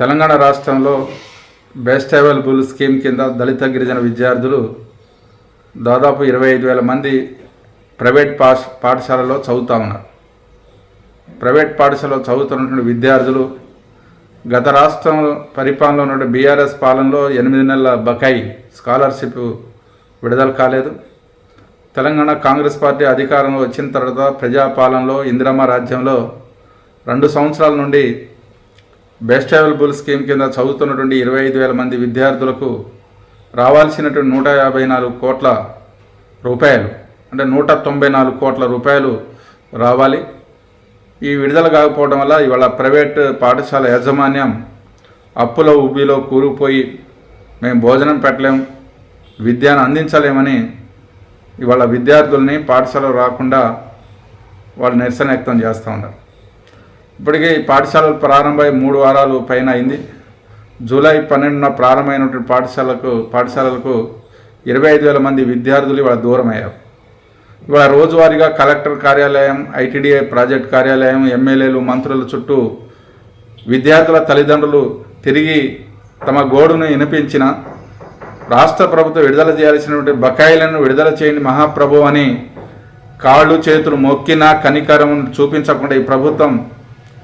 తెలంగాణ రాష్ట్రంలో best available scheme కింద దళిత గిరిజన విద్యార్థులు దాదాపు ఇరవై ఐదు వేల మంది ప్రైవేట్ పాఠ పాఠశాలలో చదువుతా ఉన్నారు. ప్రైవేట్ పాఠశాలలో చదువుతున్నటువంటి విద్యార్థులు గత రాష్ట్రం పరిపాలనలో ఉన్న బీఆర్ఎస్ పాలనలో ఎనిమిది నెలల బకాయి స్కాలర్షిప్ విడుదల కాలేదు. తెలంగాణ కాంగ్రెస్ పార్టీ అధికారంలో వచ్చిన తర్వాత ప్రజాపాలనలో ఇందిరమ్మ రాజ్యంలో రెండు సంవత్సరాల నుండి బెస్ట్ అవైలబుల్ స్కీమ్ కింద చదువుతున్నటువంటి ఇరవై ఐదు వేల మంది విద్యార్థులకు రావాల్సినటువంటి నూట యాభై నాలుగు కోట్ల రూపాయలు అంటే నూట తొంభై నాలుగు కోట్ల రూపాయలు రావాలి. ఈ విడుదల కాకపోవడం వల్ల ఇవాళ ప్రైవేట్ పాఠశాల యాజమాన్యం అప్పుల ఉబ్బిలో కూరుకుపోయి మేము భోజనం పెట్టలేం విద్యను అందించలేమని ఇవాళ విద్యార్థుల్ని పాఠశాలకు రాకుండా వాళ్ళు నిరసన వ్యక్తం చేస్తూ ఉన్నారు. ఇప్పటికే ఈ పాఠశాలలు ప్రారంభమై మూడు వారాలు పైన అయింది. జూలై పన్నెండున ప్రారంభమైనటువంటి పాఠశాలకు పాఠశాలలకు ఇరవై ఐదు వేల మంది విద్యార్థులు ఇవాళ దూరం అయ్యారు ఇవాళ రోజువారీగా కలెక్టర్ కార్యాలయం ఐటీడీఏ ప్రాజెక్ట్ కార్యాలయం ఎమ్మెల్యేలు మంత్రుల చుట్టూ విద్యార్థుల తల్లిదండ్రులు తిరిగి తమ గోడును వినిపించిన రాష్ట్ర ప్రభుత్వం విడుదల చేయాల్సినటువంటి బకాయిలను విడుదల చేయని మహాప్రభు అని కాళ్ళు చేతులు మొక్కినా కనికరం చూపించకుండా ఈ ప్రభుత్వం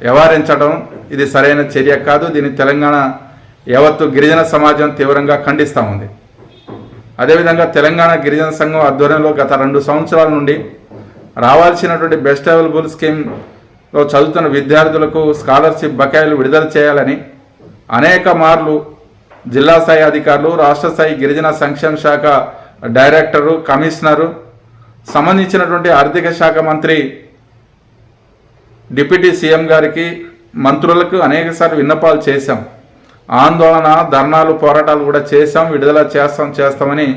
వ్యవహరించడం ఇది సరైన చర్య కాదు. దీన్ని తెలంగాణ యావత్తు గిరిజన సమాజం తీవ్రంగా ఖండిస్తూ ఉంది. అదేవిధంగా తెలంగాణ గిరిజన సంఘం ఆధ్వర్యంలో గత రెండు సంవత్సరాల నుండి రావాల్సినటువంటి బెస్ట్ అవైలబుల్ స్కీమ్లో చదువుతున్న విద్యార్థులకు స్కాలర్షిప్ బకాయిలు విడుదల చేయాలని అనేక మార్లు జిల్లా స్థాయి అధికారులు రాష్ట్ర స్థాయి గిరిజన సంక్షేమ శాఖ డైరెక్టరు కమిషనరు సంబంధించినటువంటి ఆర్థిక శాఖ మంత్రి డిప్యూటీ సీఎం గారికి మంత్రులకు అనేకసార్లు విన్నపాలు చేశాం. ఆందోళన ధర్నాలు పోరాటాలు కూడా చేశాం విడుదల చేస్తాం చేస్తామని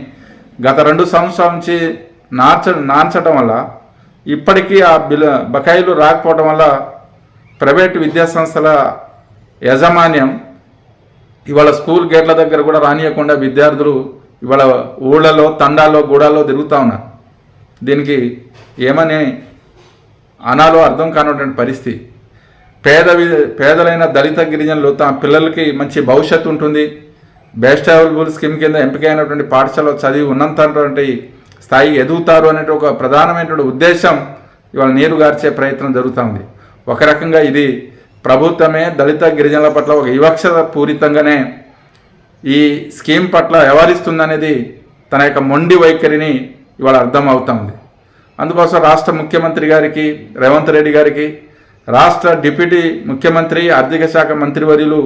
గత రెండు సంవత్సరాల నుంచి నార్చ నార్చడం వల్ల ఇప్పటికీ ఆ బిల్ బకాయిలు రాకపోవడం వల్ల ప్రైవేట్ విద్యాసంస్థల యాజమాన్యం ఇవాళ స్కూల్ గేట్ల దగ్గర కూడా రానియకుండా విద్యార్థులు ఇవాళ ఊళ్ళలో తండాలో గూడాల్లో తిరుగుతూ ఉన్నారు. దీనికి ఏమని అనాలో అర్థం కానటువంటి పరిస్థితి. పేద పేదలైన దళిత గిరిజనులు తమ పిల్లలకి మంచి భవిష్యత్తు ఉంటుంది. బెస్ట్ అవైలబుల్ స్కీమ్ కింద ఎంపికైనటువంటి పాఠశాలలో చదివి ఉన్నంతటువంటి స్థాయి ఎదుగుతారు అనే ఒక ప్రధానమైనటువంటి ఉద్దేశం ఇవాళ నీరు గార్చే ప్రయత్నం జరుగుతుంది ఒక రకంగా ఇది ప్రభుత్వమే దళిత గిరిజనుల పట్ల ఒక వివక్షత పూరితంగానే ఈ స్కీమ్ పట్ల వ్యవహరిస్తుందనేది తన యొక్క మొండి వైఖరిని ఇవాళ అర్థం అవుతుంది అందుకోసం రాష్ట్ర ముఖ్యమంత్రి గారికి రేవంత్ రెడ్డి గారికి రాష్ట్ర డిప్యూటీ ముఖ్యమంత్రి ఆర్థిక శాఖ మంత్రివర్యులు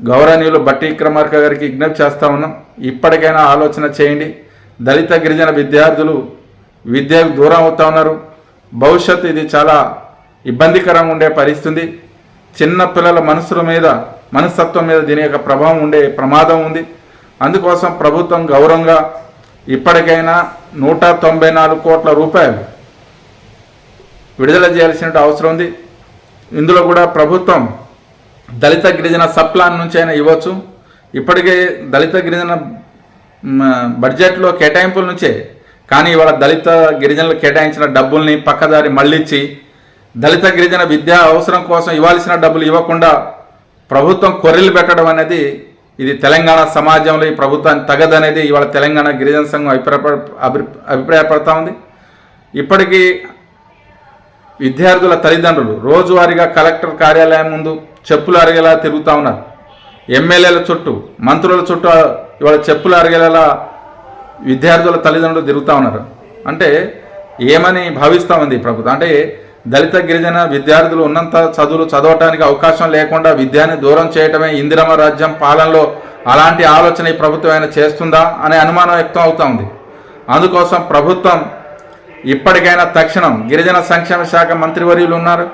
గౌరవనీయులు బట్టి విక్రమార్క గారికి విజ్ఞప్తి చేస్తా ఉన్నాం. ఇప్పటికైనా ఆలోచన చేయండి. దళిత గిరిజన విద్యార్థులు విద్యకు దూరం అవుతా ఉన్నారు. భవిష్యత్తు ఇది చాలా ఇబ్బందికరంగా ఉండే పరిస్థితి. చిన్న పిల్లల మనసుల మీద మనస్తత్వం మీద దీని యొక్క ప్రభావం ఉండే ప్రమాదం ఉంది. అందుకోసం ప్రభుత్వం గౌరవంగా ఇప్పటికైనా నూట తొంభై నాలుగు కోట్ల రూపాయలు విడుదల చేయాల్సిన అవసరం ఉంది. ఇందులో కూడా ప్రభుత్వం దళిత గిరిజన సబ్ ప్లాన్ నుంచి అయినా ఇవ్వచ్చు. ఇప్పటికే దళిత గిరిజన బడ్జెట్లో కేటాయింపుల నుంచే కానీ ఇవాళ దళిత గిరిజనులు కేటాయించిన డబ్బుల్ని పక్కదారి మళ్ళిచ్చి దళిత గిరిజన విద్యా అవసరం కోసం ఇవ్వాల్సిన డబ్బులు ఇవ్వకుండా ప్రభుత్వం కొర్రెలు పెట్టడం అనేది ఇది తెలంగాణ సమాజంలో ఈ ప్రభుత్వాన్ని తగదనేది ఇవాళ తెలంగాణ గిరిజన సంఘం అభిప్రాయ అభి- అభిప్రాయపడతా ఉంది. ఇప్పటికీ విద్యార్థుల తల్లిదండ్రులు రోజువారీగా కలెక్టర్ కార్యాలయం ముందు చెప్పులు అరిగేలా తిరుగుతూ ఉన్నారు. ఎమ్మెల్యేల చుట్టూ మంత్రుల చుట్టూ ఇవాళ చెప్పులు అరిగేలా విద్యార్థుల తల్లిదండ్రులు తిరుగుతూ ఉన్నారు. అంటే ఏమని భావిస్తూ ఉంది ప్రభుత్వం? అంటే దళిత గిరిజన విద్యార్థులు ఉన్నంత చదువులు చదవటానికి అవకాశం లేకుండా విద్యాన్ని దూరం చేయటమే ఇందిరమ రాజ్యం పాలనలో అలాంటి ఆలోచన ఈ ప్రభుత్వం అయినా చేస్తుందా అనే అనుమానం వ్యక్తం అవుతా ఉంది. అందుకోసం ప్రభుత్వం ఇప్పటికైనా తక్షణం గిరిజన సంక్షేమ శాఖ మంత్రివర్యులు ఉన్నారు.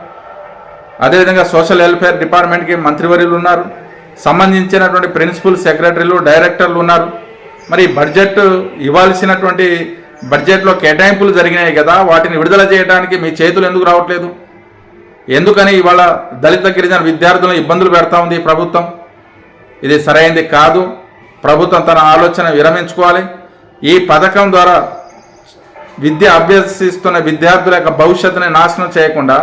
అదేవిధంగా సోషల్ వెల్ఫేర్ డిపార్ట్మెంట్కి మంత్రివర్యులు ఉన్నారు. సంబంధించినటువంటి ప్రిన్సిపల్ సెక్రటరీలు డైరెక్టర్లు ఉన్నారు. మరి బడ్జెట్ ఇవ్వాల్సినటువంటి బడ్జెట్లో కేటాయింపులు జరిగినాయి కదా వాటిని విడుదల చేయడానికి మీ చేతులు ఎందుకు రావట్లేదు? ఎందుకని ఇవాళ దళిత గిరిజన విద్యార్థులను ఇబ్బందులు పెడతా ఉంది ఈ ప్రభుత్వం? ఇది సరైనది కాదు. ప్రభుత్వం తన ఆలోచన విరమించుకోవాలి. ఈ పథకం ద్వారా విద్య అభ్యసిస్తున్న విద్యార్థుల యొక్క భవిష్యత్తుని నాశనం చేయకుండా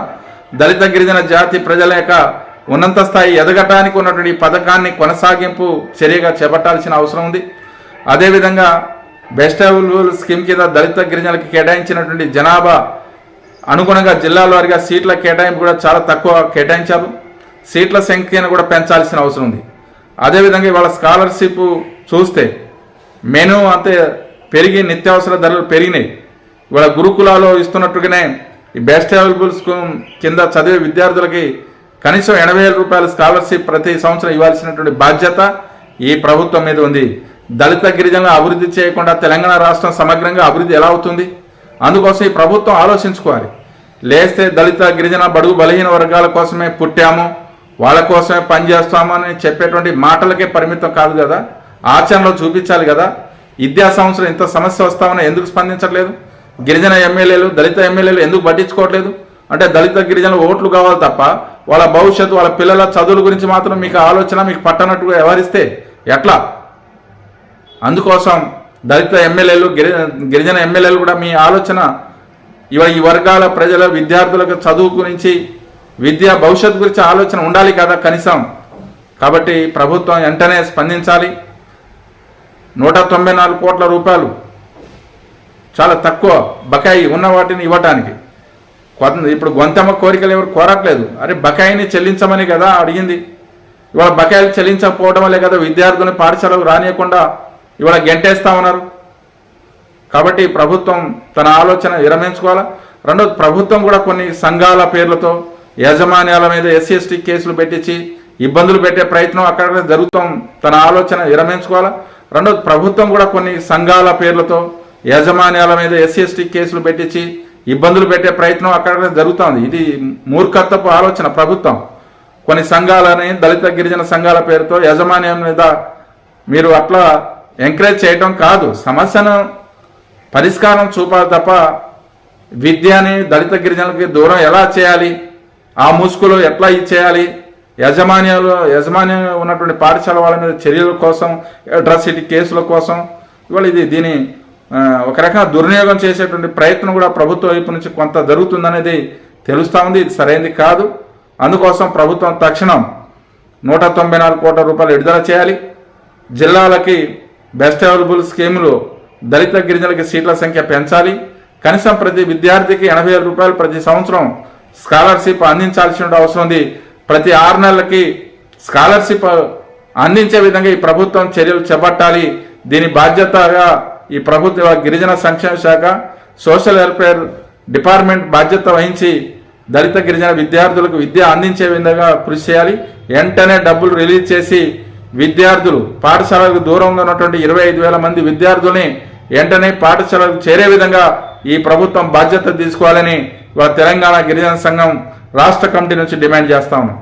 దళిత గిరిజన జాతి ప్రజల యొక్క ఉన్నంత స్థాయి ఎదగటానికి ఉన్నటువంటి ఈ పథకాన్ని కొనసాగింపు చర్యగా చేపట్టాల్సిన అవసరం ఉంది. అదేవిధంగా బెస్ట్ అవైలబుల్ స్కీమ్ కింద దళిత గిరిజనులకు కేటాయించినటువంటి జనాభా అనుగుణంగా జిల్లాల వారిగా సీట్ల కేటాయింపు కూడా చాలా తక్కువ కేటాయించారు. సీట్ల సంఖ్యను కూడా పెంచాల్సిన అవసరం ఉంది. అదేవిధంగా ఇవాళ స్కాలర్షిప్ చూస్తే మెను అంతే పెరిగి నిత్యావసర ధరలు పెరిగినాయి. ఇవాళ గురుకులాలో ఇస్తున్నట్టుగానే ఈ బెస్ట్ అవైలబుల్ స్కూల్ కింద చదివే విద్యార్థులకి కనీసం ఎనభై వేల రూపాయల స్కాలర్షిప్ ప్రతి సంవత్సరం ఇవ్వాల్సినటువంటి బాధ్యత ఈ ప్రభుత్వం మీద ఉంది. దళిత గిరిజనులు అభివృద్ధి చేయకుండా తెలంగాణ రాష్ట్రం సమగ్రంగా అభివృద్ధి ఎలా అవుతుంది? అందుకోసం ఈ ప్రభుత్వం ఆలోచించుకోవాలి. లేస్తే దళిత గిరిజన బడుగు బలహీన వర్గాల కోసమే పుట్టాము వాళ్ళ కోసమే పనిచేస్తామని చెప్పేటువంటి మాటలకే పరిమితం కాదు కదా? ఆచరణలో చూపించాలి కదా? విద్యా సంవత్సరం ఇంత సమస్య వస్తామని ఎందుకు స్పందించట్లేదు? గిరిజన ఎమ్మెల్యేలు దళిత ఎమ్మెల్యేలు ఎందుకు పట్టించుకోవట్లేదు? అంటే దళిత గిరిజనులు ఓట్లు కావాలి తప్ప వాళ్ళ భవిష్యత్తు వాళ్ళ పిల్లల చదువుల గురించి మాత్రం మీకు ఆలోచన మీకు పట్టనట్టుగా వ్యవహరిస్తే ఎట్లా? అందుకోసం దళిత ఎమ్మెల్యేలు గిరి గిరిజన ఎమ్మెల్యేలు కూడా మీ ఆలోచన ఇవ ఈ వర్గాల ప్రజల విద్యార్థులకు చదువు గురించి విద్య భవిష్యత్తు గురించి ఆలోచన ఉండాలి కదా కనీసం. కాబట్టి ప్రభుత్వం వెంటనే స్పందించాలి. నూట తొంభై నాలుగు కోట్ల రూపాయలు చాలా తక్కువ బకాయి ఉన్న వాటిని ఇవ్వటానికి. కొంత ఇప్పుడు గొంతమ్మ కోరికలు ఎవరు కోరట్లేదు. అరే బకాయిని చెల్లించమని కదా అడిగింది. ఇవాళ బకాయిలు చెల్లించకపోవడం వల్లే కదా విద్యార్థులను పాఠశాలకు రానియకుండా ఇవాళ గెంటేస్తా ఉన్నారు. కాబట్టి ప్రభుత్వం తన ఆలోచన విరమించుకోవాలా? రెండోది ప్రభుత్వం కూడా కొన్ని సంఘాల పేర్లతో యాజమాన్యాల మీద ఎస్సీ ఎస్టీ కేసులు పెట్టించి ఇబ్బందులు పెట్టే ప్రయత్నం అక్కడ జరుగుతాం. తన ఆలోచన విరమించుకోవాలా? రెండోది ప్రభుత్వం కూడా కొన్ని సంఘాల పేర్లతో యాజమాన్యాల మీద ఎస్సీ ఎస్టీ కేసులు పెట్టించి ఇబ్బందులు పెట్టే ప్రయత్నం అక్కడ జరుగుతోంది ఇది మూర్ఖత్వపు ఆలోచన ప్రభుత్వం. కొన్ని సంఘాలని దళిత గిరిజన సంఘాల పేరుతో యాజమాన్యం మీద మీరు అట్లా ఎంకరేజ్ చేయటం కాదు. సమస్యను పరిష్కారం చూపాలి తప్ప విద్యని దళిత గిరిజనులకి దూరం ఎలా చేయాలి? ఆ ముసుగులు ఎట్లా ఇచ్చేయాలి? యజమాన్యాలు యజమాన్యం ఉన్నటువంటి పాఠశాల వాళ్ళ మీద చర్యల కోసం అట్రాసిటీ కేసుల కోసం ఇవాళ ఇది దీని ఒక రకంగా దుర్వినియోగం చేసేటువంటి ప్రయత్నం కూడా ప్రభుత్వ వైపు నుంచి కొంత జరుగుతుందనేది తెలుస్తూ ఉంది. ఇది సరైనది కాదు. అందుకోసం ప్రభుత్వం తక్షణం నూట తొంభై నాలుగు కోట్ల రూపాయలు విడుదల చేయాలి. జిల్లాలకి బెస్ట్ అవైలబుల్ స్కీములు దళిత గిరిజనులకి సీట్ల సంఖ్య పెంచాలి. కనీసం ప్రతి విద్యార్థికి ఎనభై రూపాయలు ప్రతి సంవత్సరం స్కాలర్షిప్ అందించాల్సిన అవసరం ఉంది. ప్రతి ఆరు నెలలకి స్కాలర్షిప్ అందించే విధంగా ఈ ప్రభుత్వం చర్యలు చేపట్టాలి. దీని బాధ్యతగా ఈ ప్రభుత్వ గిరిజన సంక్షేమ శాఖ సోషల్ వెల్ఫేర్ డిపార్ట్మెంట్ బాధ్యత వహించి దళిత గిరిజన విద్యార్థులకు విద్య అందించే విధంగా కృషి చేయాలి. వెంటనే డబ్బులు రిలీజ్ చేసి విద్యార్థులు పాఠశాలకు దూరంగా ఉన్నటువంటి ఇరవై ఐదు వేల మంది విద్యార్థుల్ని వెంటనే పాఠశాలకు చేరే విధంగా ఈ ప్రభుత్వం బాధ్యత తీసుకోవాలని తెలంగాణ గిరిజన సంఘం రాష్ట్ర కమిటీ నుంచి డిమాండ్ చేస్తా ఉన్నాం.